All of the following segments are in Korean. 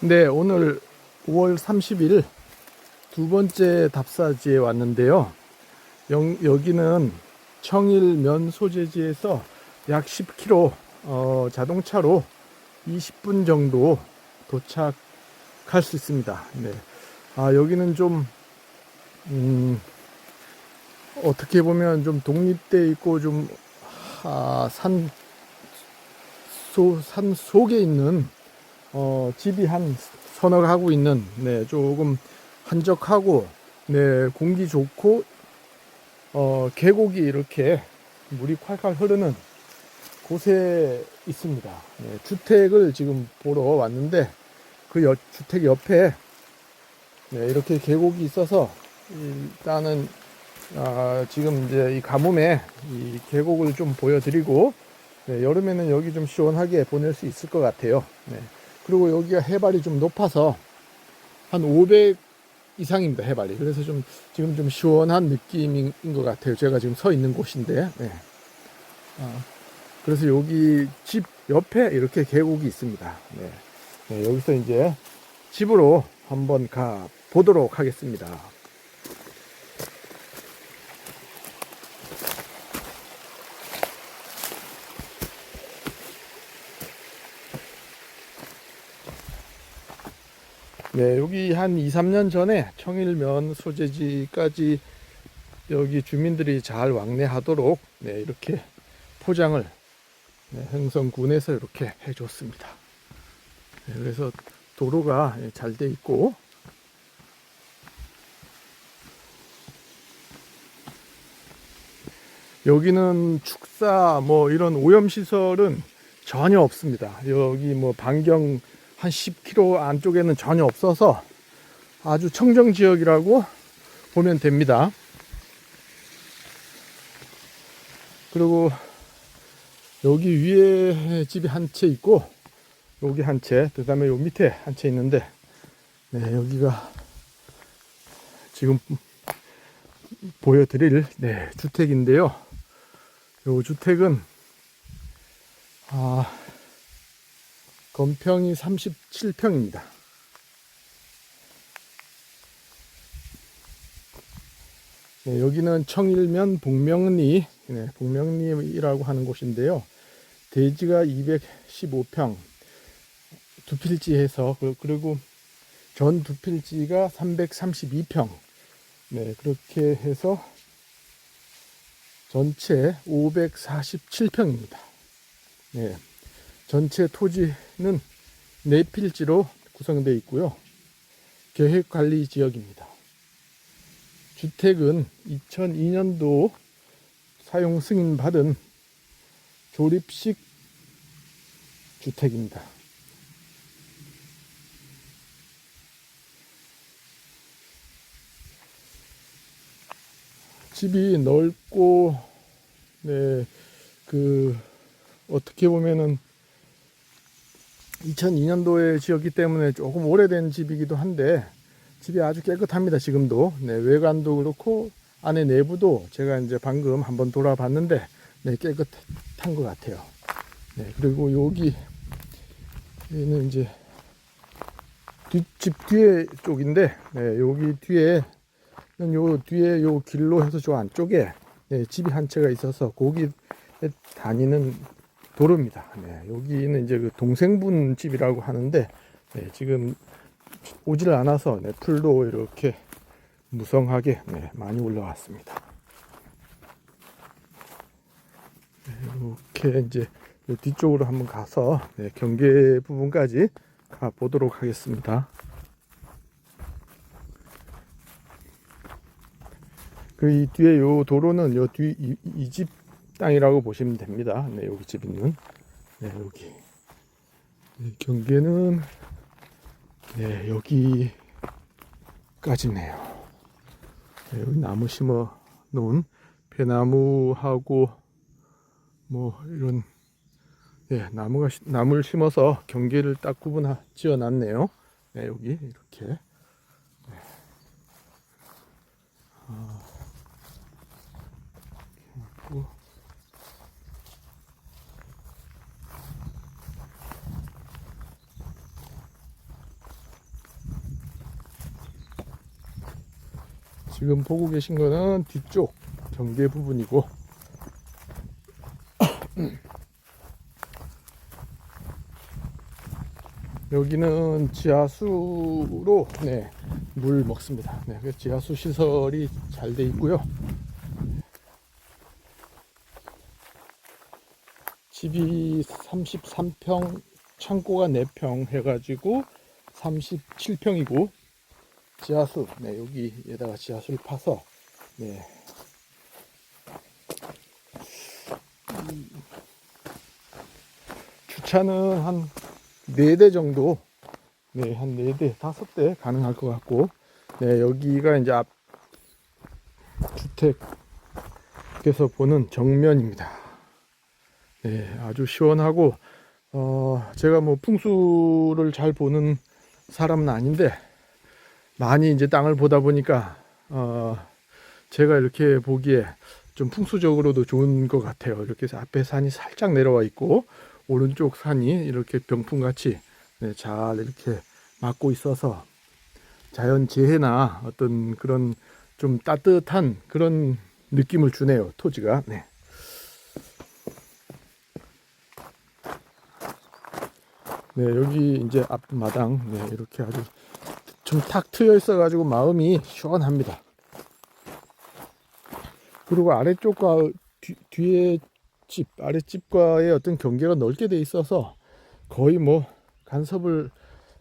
네, 오늘 5월 30일 두 번째 답사지에 왔는데요. 영- 여기는 청일 면 소재지에서 약 10km 어, 자동차로 20분 정도 도착할 수 있습니다. 네. 아, 여기는 좀, 음, 어떻게 보면 좀 독립돼 있고 좀, 아, 산, 소, 산 속에 있는 어, 집이 한 서너 가구 있는 네, 조금 한적하고 네, 공기 좋고 어, 계곡이 이렇게 물이 콸콸 흐르는 곳에 있습니다. 네, 주택을 지금 보러 왔는데 그 여- 주택 옆에 네, 이렇게 계곡이 있어서 일단은 아, 지금 이제 이 가뭄에 이 계곡을 좀 보여드리고 네, 여름에는 여기 좀 시원하게 보낼 수 있을 것 같아요. 네. 그리고 여기가 해발이 좀 높아서 한 500 이상입니다 해발이 그래서 좀 지금 좀 시원한 느낌인 것 같아요 제가 지금 서 있는 곳인데 네. 아, 그래서 여기 집 옆에 이렇게 계곡이 있습니다 네. 네, 여기서 이제 집으로 한번 가 보도록 하겠습니다 네, 여기 한 2, 3년 전에 청일면 소재지까지 여기 주민들이 잘 왕래하도록 네, 이렇게 포장을 네, 행성군에서 이렇게 해줬습니다. 네, 그래서 도로가 잘 돼 있고 여기는 축사 뭐 이런 오염 시설은 전혀 없습니다. 여기 뭐 반경 한 10km 안쪽에는 전혀 없어서 아주 청정 지역이라고 보면 됩니다. 그리고 여기 위에 집이 한 채 있고 여기 한 채, 그 다음에 요 밑에 한 채 있는데 네, 여기가 지금 보여드릴 네, 주택인데요. 요 주택은 아, 건평이 37평입니다. 네, 여기는 청일면 복명리, 네, 복명리라고 하는 곳인데요. 대지가 215평, 두 필지 해서, 그- 그리고 전 두 필지가 332평. 네, 그렇게 해서 전체 547평입니다. 네. 전체 토지는 네 필지로 구성되어 있고요. 계획관리 지역입니다. 주택은 2002년도 사용 승인 받은 조립식 주택입니다. 집이 넓고, 네, 그, 어떻게 보면은 2002년도에 지었기 때문에 조금 오래된 집이기도 한데 집이 아주 깨끗합니다 지금도. 네, 외관도 그렇고 안에 내부도 제가 이제 방금 한번 돌아봤는데 네, 깨끗한 것 같아요. 네, 그리고 여기 는 이제 뒷집 뒤에 쪽인데 네, 여기 뒤에는 요 뒤에 요 길로 해서 저 안쪽에 네, 집이 한 채가 있어서 거기 다니는 도로입니다. 네, 여기는 이제 그 동생분 집이라고 하는데 네, 지금 오질 않아서 네, 풀도 이렇게 무성하게 네, 많이 올라왔습니다. 네, 이렇게 이제 이 뒤쪽으로 한번 가서 네, 경계 부분까지 가 보도록 하겠습니다. 그 이 뒤에 요 도로는 요 뒤 이 집 땅이라고 보시면 됩니다. 네, 여기 집 있는. 네, 여기. 네, 경계는 네, 여기까지네요. 네, 여기 나무 심어 놓은 배나무하고 뭐 이런 예, 나무가 시- 나무를 심어서 경계를 딱 구분 지어 놨네요. 네, 여기 이렇게. 네. 아, 이렇게 하고. 지금 보고 계신 거는 뒤쪽 경계 부분이고 여기는 지하수로 네, 물 먹습니다. 네, 그 지하수 시설이 잘 돼 있고요. 집이 33평, 창고가 4평 해가지고 37평이고 지하수, 네, 여기에다가 지하수를 파서 네. 음, 주차는 한 4대 정도, 네, 한 4대, 5대 가능할 것 같고, 네, 여기가 이제 앞 주택에서 보는 정면입니다. 네, 아주 시원하고, 어, 제가 뭐 풍수를 잘 보는 사람은 아닌데, 많이 이제 땅을 보다 보니까, 어, 제가 이렇게 보기에 좀 풍수적으로도 좋은 것 같아요. 이렇게 앞에 산이 살짝 내려와 있고, 오른쪽 산이 이렇게 병풍같이 네, 잘 이렇게 막고 있어서 자연 재해나 어떤 그런 좀 따뜻한 그런 느낌을 주네요. 토지가. 네. 네, 여기 이제 앞마당 네, 이렇게 아주 좀 탁 트여 있어 가지고 마음이 시원합니다. 그리고 아래쪽과 뒤, 뒤에 집 아랫집과의 어떤 경계가 넓게 돼 있어서 거의 뭐 간섭을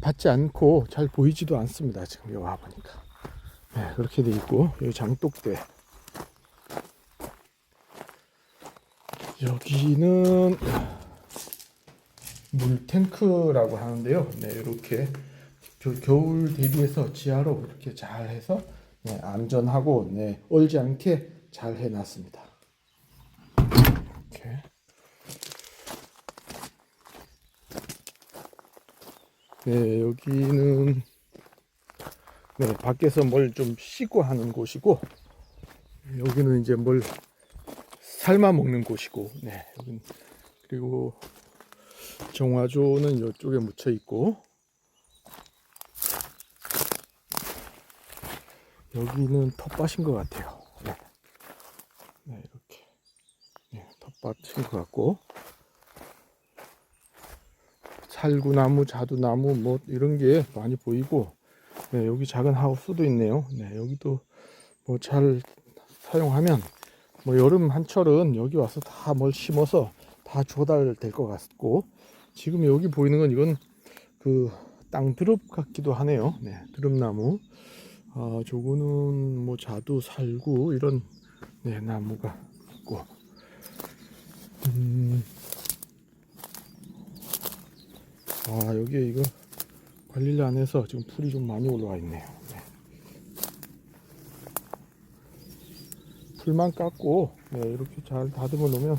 받지 않고 잘 보이지도 않습니다. 지금 여기 와 보니까 네, 그렇게 돼 있고 여기 장독대 여기는 물탱크라고 하는데요. 네, 이렇게 겨, 겨울 대비해서 지하로 이렇게 잘 해서 네, 안전하고 네, 얼지 않게 잘 해놨습니다. 이렇게. 네, 여기는 네, 밖에서 뭘 좀 씻고 하는 곳이고 여기는 이제 뭘 삶아 먹는 곳이고 네, 그리고 정화조는 이쪽에 묻혀 있고 여기는 텃밭인 것 같아요. 네, 네 이렇게 네, 텃밭인 것 같고 살구나무, 자두나무 뭐 이런 게 많이 보이고 네, 여기 작은 하우스도 있네요. 네, 여기도 뭐 잘 사용하면 뭐 여름 한철은 여기 와서 다 뭘 심어서 다 조달될 것 같고 지금 여기 보이는 건 이건 그 땅드럽 같기도 하네요. 네, 드럽나무. 아, 저거는 뭐 자두, 살구 이런 네, 나무가 있고. 음. 아, 여기에 이거 관리를 안 해서 지금 풀이 좀 많이 올라와 있네요. 네. 풀만 깎고 네, 이렇게 잘 다듬어 놓으면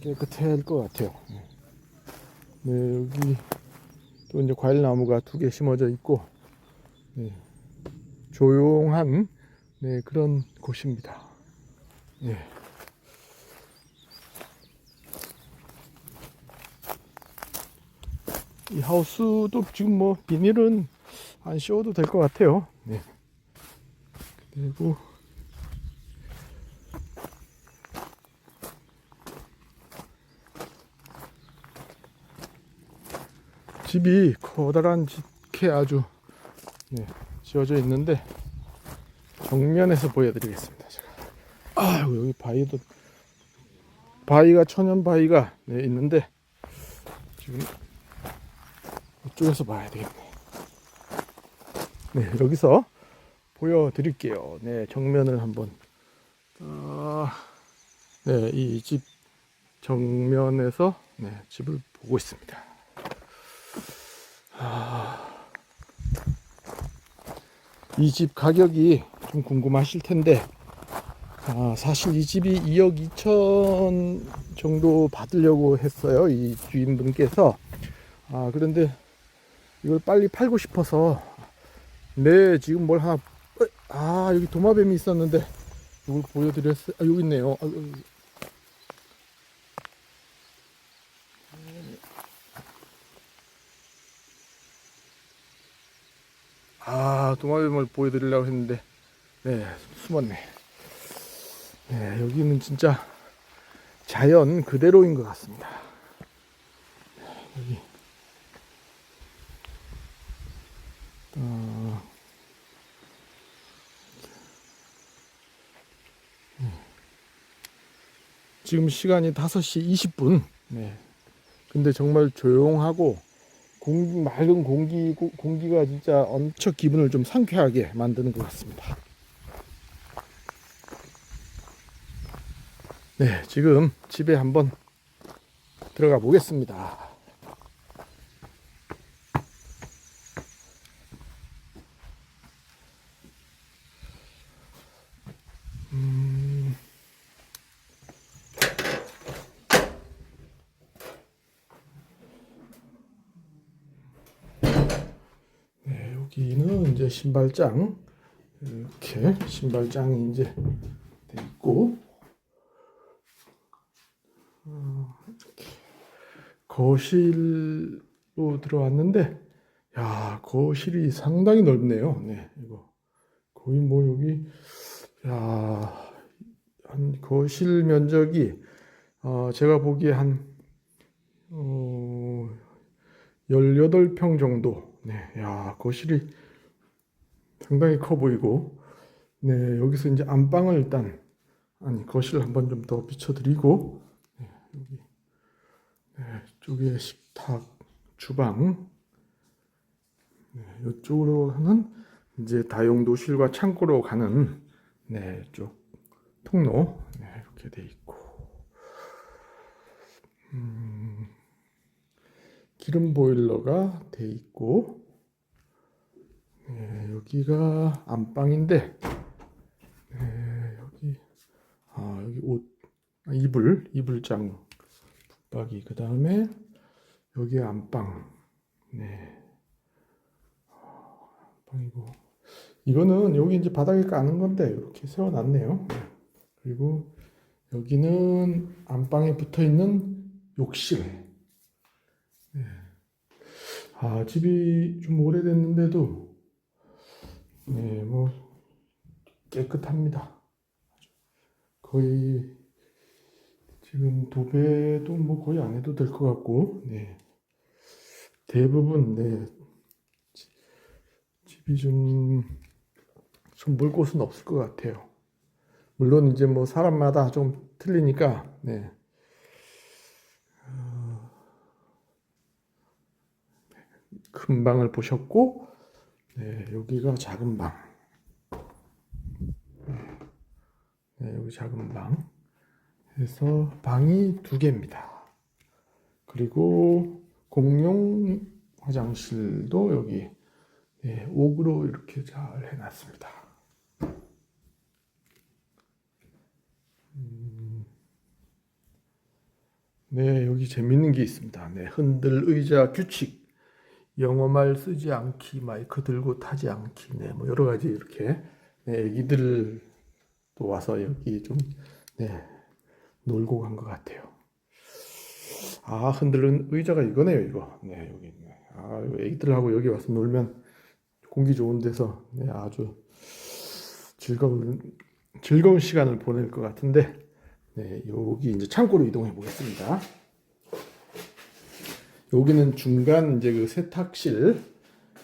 깨끗할 것 같아요. 네. 네, 여기 또 이제 과일 나무가 두 개 심어져 있고 네, 조용한 네, 그런 곳입니다. 네. 이 하우스도 지금 뭐 비닐은 안 씌워도 될 것 같아요. 네. 그리고 집이 커다란 집게 아주 네, 지어져 있는데 정면에서 보여드리겠습니다. 제가 아 여기 바위도 바위가 천연 바위가 네, 있는데 지금 이쪽에서 봐야 되겠네. 네 여기서 보여드릴게요. 네 정면을 한번 아, 네이 집 정면에서 네, 집을 보고 있습니다. 이 집 가격이 좀 궁금하실 텐데 아, 사실 이 집이 2억 2천 정도 받으려고 했어요 이 주인분께서. 아 그런데 이걸 빨리 팔고 싶어서 네 지금 뭘 하나 어, 아 여기 도마뱀이 있었는데 이걸 보여드렸어요 아 여기 있네요. 아, 아 도마뱀을 보여드리려고 했는데 네, 숨었네. 네, 여기는 진짜 자연 그대로인 것 같습니다. 여기. 어, 지금 시간이 5시 20분. 네. 근데 정말 조용하고 공기, 맑은 공기, 고- 공기가 진짜 엄청 기분을 좀 상쾌하게 만드는 것 같습니다. 네, 지금 집에 한번 들어가 보겠습니다. 음, 네, 여기는 이제 신발장. 이렇게 신발장이 이제 돼 있고. 어, 이렇게 거실로 들어왔는데 야 거실이 상당히 넓네요. 네 이거. 거의 뭐 여기 야 한 거실 면적이 어, 제가 보기에 한 어, 18평 정도. 네, 야, 거실이 상당히 커 보이고, 네, 여기서 이제 안방을 일단, 아니, 거실을 한번 좀 더 비춰드리고, 네, 여기, 네, 이쪽에 식탁, 주방, 네, 이쪽으로 가는 이제 다용도실과 창고로 가는, 네, 쪽 통로, 네, 이렇게 돼 있고, 음, 기름 보일러가 돼 있고 네, 여기가 안방인데 네, 여기 아 여기 옷 아, 이불 이불장 붙박이 그 다음에 여기 안방. 네. 아, 안방이고. 이거는 여기 이제 바닥에 까는 건데 이렇게 세워놨네요. 네. 그리고 여기는 안방에 붙어 있는 욕실 아, 집이 좀 오래됐는데도, 네, 뭐, 깨끗합니다. 거의, 지금 도배도 뭐 거의 안 해도 될 것 같고, 네. 대부분, 네, 지- 집이 좀, 손볼 곳은 없을 것 같아요. 물론 이제 뭐 사람마다 좀 틀리니까, 네. 큰 방을 보셨고, 네, 여기가 작은 방. 네, 여기 작은 방. 해서 방이 두 개입니다. 그리고 공용 화장실도 여기 네, 옥으로 이렇게 잘 해놨습니다. 음, 네, 여기 재밌는 게 있습니다. 네, 흔들 의자 규칙. 영어말 쓰지 않기, 마이크 들고 타지 않기, 네, 뭐 여러 가지 이렇게 네, 애기들 또 와서 여기 좀 네, 놀고 간 것 같아요. 아, 흔들는 의자가 이거네요, 이거. 네, 여기 있네. 아, 애기들하고 여기 와서 놀면 공기 좋은 데서 네, 아주 즐거운 즐거운 시간을 보낼 것 같은데, 네, 여기 이제 창고로 이동해 보겠습니다. 여기는 중간 이제 그 세탁실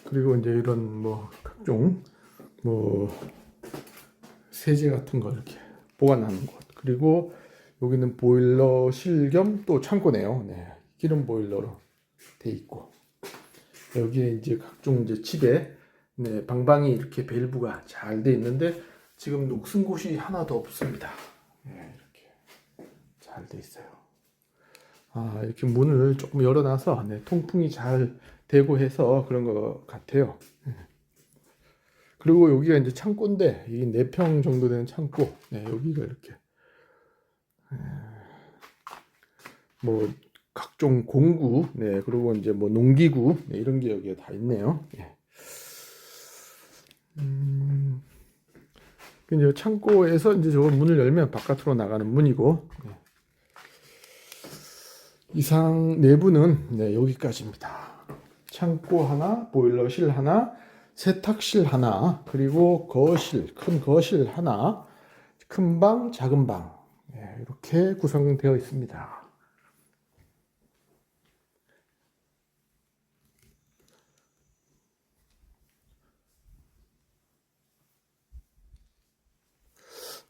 그리고 이제 이런 뭐 각종 뭐 세제 같은 거 이렇게 보관하는 곳 그리고 여기는 보일러실 겸 또 창고네요. 네, 기름 보일러로 돼 있고 여기에 이제 각종 이제 집에 네, 방방이 이렇게 밸브가 잘 돼 있는데 지금 녹슨 곳이 하나도 없습니다. 네, 이렇게 잘 돼 있어요. 아, 이렇게 문을 조금 열어놔서 네, 통풍이 잘 되고 해서 그런 것 같아요. 네. 그리고 여기가 이제 창고인데 이 4평 정도 되는 창고. 네, 여기가 이렇게 에, 뭐 각종 공구, 네, 그리고 이제 뭐 농기구 네, 이런 게 여기에 다 있네요. 예. 음, 이제 창고에서 이제 저걸 문을 열면 바깥으로 나가는 문이고. 네. 이상 내부는 네, 여기까지입니다. 창고 하나, 보일러실 하나, 세탁실 하나, 그리고 거실, 큰 거실 하나, 큰 방, 작은 방. 네, 이렇게 구성되어 있습니다.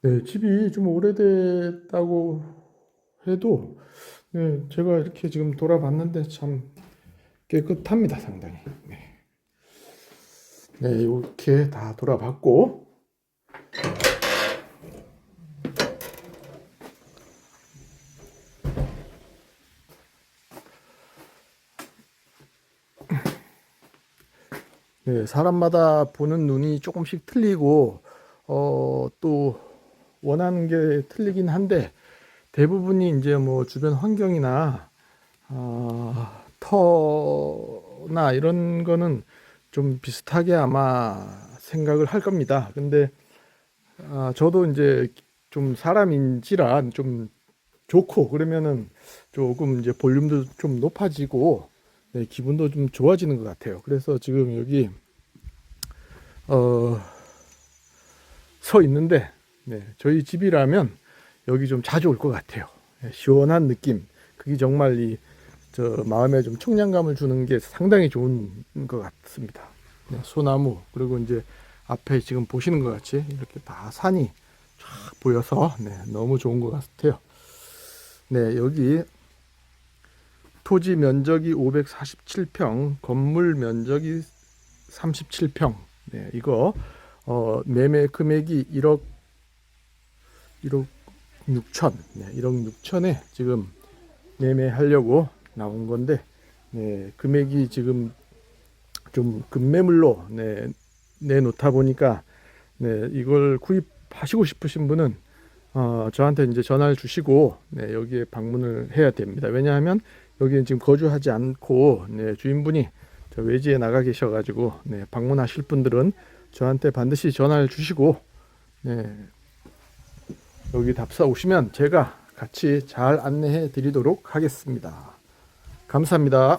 네, 집이 좀 오래됐다고 해도, 네, 제가 이렇게 지금 돌아봤는데 참 깨끗합니다, 상당히. 네. 네, 이렇게 다 돌아봤고, 네, 사람마다 보는 눈이 조금씩 틀리고, 어, 또 원하는 게 틀리긴 한데, 대부분이 이제 뭐 주변 환경이나, 아, 터나 이런 거는 좀 비슷하게 아마 생각을 할 겁니다. 근데, 아, 저도 이제 좀 사람인지라 좀 좋고, 그러면은 조금 이제 볼륨도 좀 높아지고, 네, 기분도 좀 좋아지는 것 같아요. 그래서 지금 여기 어, 서 있는데 네, 저희 집이라면 여기 좀 자주 올 것 같아요. 네, 시원한 느낌. 그게 정말 이 저 마음에 좀 청량감을 주는 게 상당히 좋은 것 같습니다. 네, 소나무 그리고 이제 앞에 지금 보시는 것 같이 이렇게 다 산이 쫙 보여서 네, 너무 좋은 것 같아요. 네, 여기 토지 면적이 547평, 건물 면적이 37평. 네, 이거 어, 매매 금액이 1억 1억 6천. 네, 1억 6천에 지금 매매하려고 나온 건데 네, 금액이 지금 좀 급매물로 네, 내놓다 보니까 네, 이걸 구입하시고 싶으신 분은 어, 저한테 이제 전화를 주시고 네, 여기에 방문을 해야 됩니다. 왜냐하면 여기는 지금 거주하지 않고 네, 주인분이 저 외지에 나가 계셔가지고 네, 방문하실 분들은 저한테 반드시 전화를 주시고 네, 여기 답사 오시면 제가 같이 잘 안내해 드리도록 하겠습니다. 감사합니다.